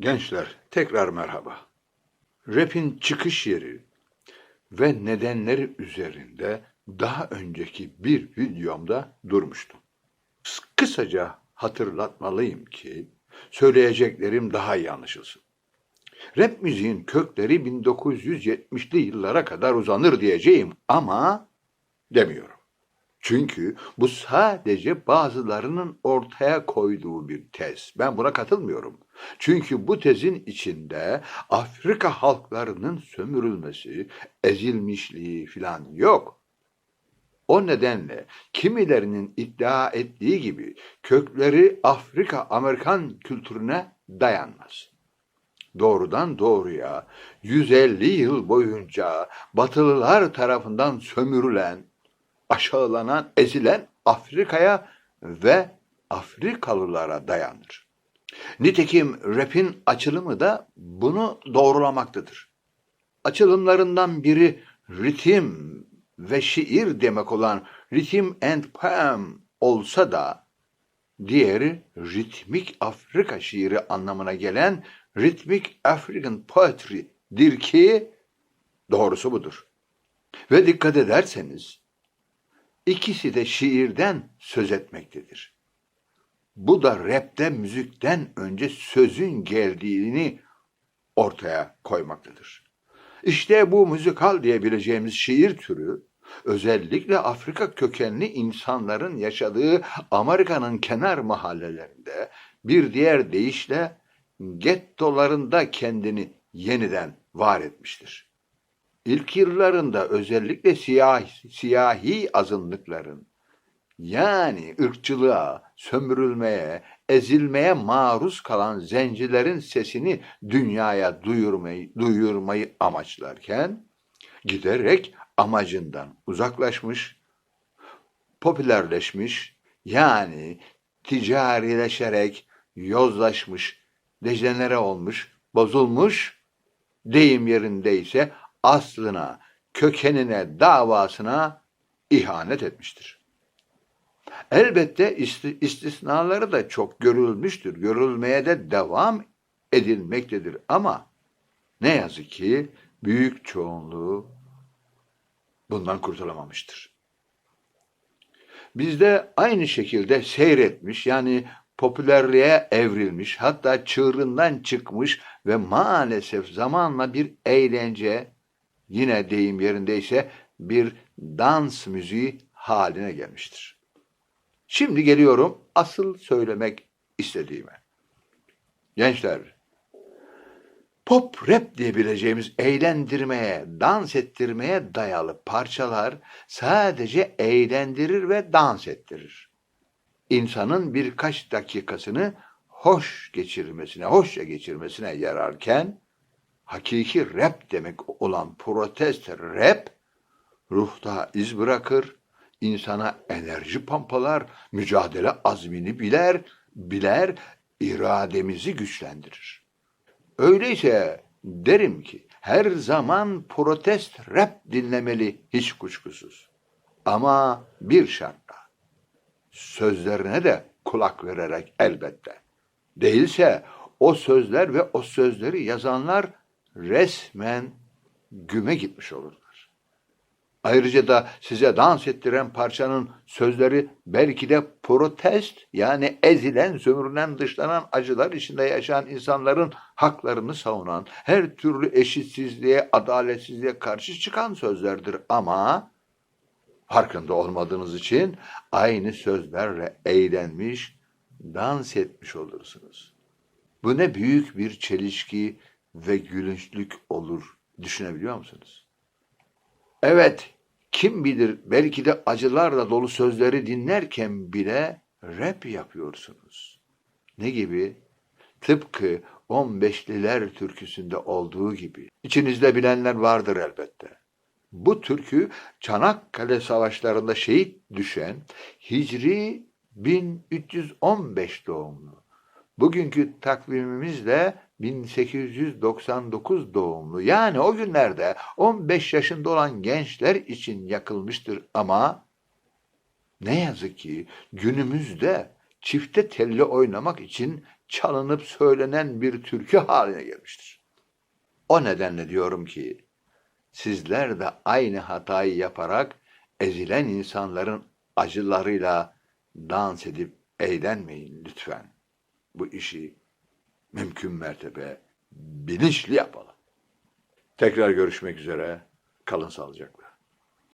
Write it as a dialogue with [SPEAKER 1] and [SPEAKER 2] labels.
[SPEAKER 1] Gençler, tekrar merhaba. Rap'in çıkış yeri ve nedenleri üzerinde daha önceki bir videomda durmuştum. Kısaca hatırlatmalıyım ki söyleyeceklerim daha iyi anlaşılsın. Rap müziğin kökleri 1970'li yıllara kadar uzanır diyeceğim ama demiyorum. Çünkü bu sadece bazılarının ortaya koyduğu bir tez. Ben buna katılmıyorum. Çünkü bu tezin içinde Afrika halklarının sömürülmesi, ezilmişliği falan yok. O nedenle kimilerinin iddia ettiği gibi kökleri Afrika Amerikan kültürüne dayanmaz. Doğrudan doğruya 150 yıl boyunca Batılılar tarafından sömürülen, aşağılanan, ezilen Afrika'ya ve Afrikalılara dayanır. Nitekim rap'in açılımı da bunu doğrulamaktadır. Açılımlarından biri ritim ve şiir demek olan Rhythm and Poem olsa da diğeri ritmik Afrika şiiri anlamına gelen Rhythmic African Poetry'dir ki doğrusu budur. Ve dikkat ederseniz ikisi de şiirden söz etmektedir. Bu da rapte müzikten önce sözün geldiğini ortaya koymaktadır. İşte bu müzikal diyebileceğimiz şiir türü özellikle Afrika kökenli insanların yaşadığı Amerika'nın kenar mahallelerinde bir diğer deyişle gettolarında kendini yeniden var etmiştir. İlk yıllarında özellikle siyahi, siyahi azınlıkların yani ırkçılığa, sömürülmeye, ezilmeye maruz kalan zencilerin sesini dünyaya duyurmayı, duyurmayı amaçlarken giderek amacından uzaklaşmış, popülerleşmiş, yani ticarileşerek yozlaşmış, dejenere olmuş, bozulmuş, deyim yerindeyse aslına, kökenine, davasına ihanet etmiştir. Elbette istisnaları da çok görülmüştür. Görülmeye de devam edilmektedir. Ama ne yazık ki büyük çoğunluğu bundan kurtulamamıştır. Bizde aynı şekilde seyretmiş yani popülerliğe evrilmiş hatta çığırından çıkmış ve maalesef zamanla bir eğlence yine deyim yerindeyse bir dans müziği haline gelmiştir. Şimdi geliyorum asıl söylemek istediğime. Gençler, pop rap diyebileceğimiz eğlendirmeye, dans ettirmeye dayalı parçalar sadece eğlendirir ve dans ettirir. İnsanın birkaç dakikasını hoş geçirmesine, hoşça geçirmesine yararken hakiki rap demek olan protest rap ruhta iz bırakır, insana enerji pompalar, mücadele azmini biler, biler, irademizi güçlendirir. Öyleyse derim ki her zaman protest rap dinlemeli hiç kuşkusuz. Ama bir şartla. Sözlerine de kulak vererek elbette. Değilse o sözler ve o sözleri yazanlar resmen güme gitmiş olur. Ayrıca da size dans ettiren parçanın sözleri belki de protest yani ezilen, sömürülen, dışlanan acılar içinde yaşayan insanların haklarını savunan, her türlü eşitsizliğe, adaletsizliğe karşı çıkan sözlerdir ama farkında olmadığınız için aynı sözlerle eğlenmiş, dans etmiş olursunuz. Bu ne büyük bir çelişki ve gülünçlük olur düşünebiliyor musunuz? Evet, kim bilir belki de acılarla dolu sözleri dinlerken bile rap yapıyorsunuz. Ne gibi? Tıpkı 15'liler türküsünde olduğu gibi. İçinizde bilenler vardır elbette. Bu türkü Çanakkale savaşlarında şehit düşen Hicri 1315 doğumlu. Bugünkü takvimimizle 1899 doğumlu. Yani o günlerde 15 yaşında olan gençler için yakılmıştır ama ne yazık ki günümüzde çifte telli oynamak için çalınıp söylenen bir türkü haline gelmiştir. O nedenle diyorum ki sizler de aynı hatayı yaparak ezilen insanların acılarıyla dans edip eğlenmeyin lütfen. Bu işi mümkün mertebe bilinçli yapalım. Tekrar görüşmek üzere. Kalın sağlıcakla.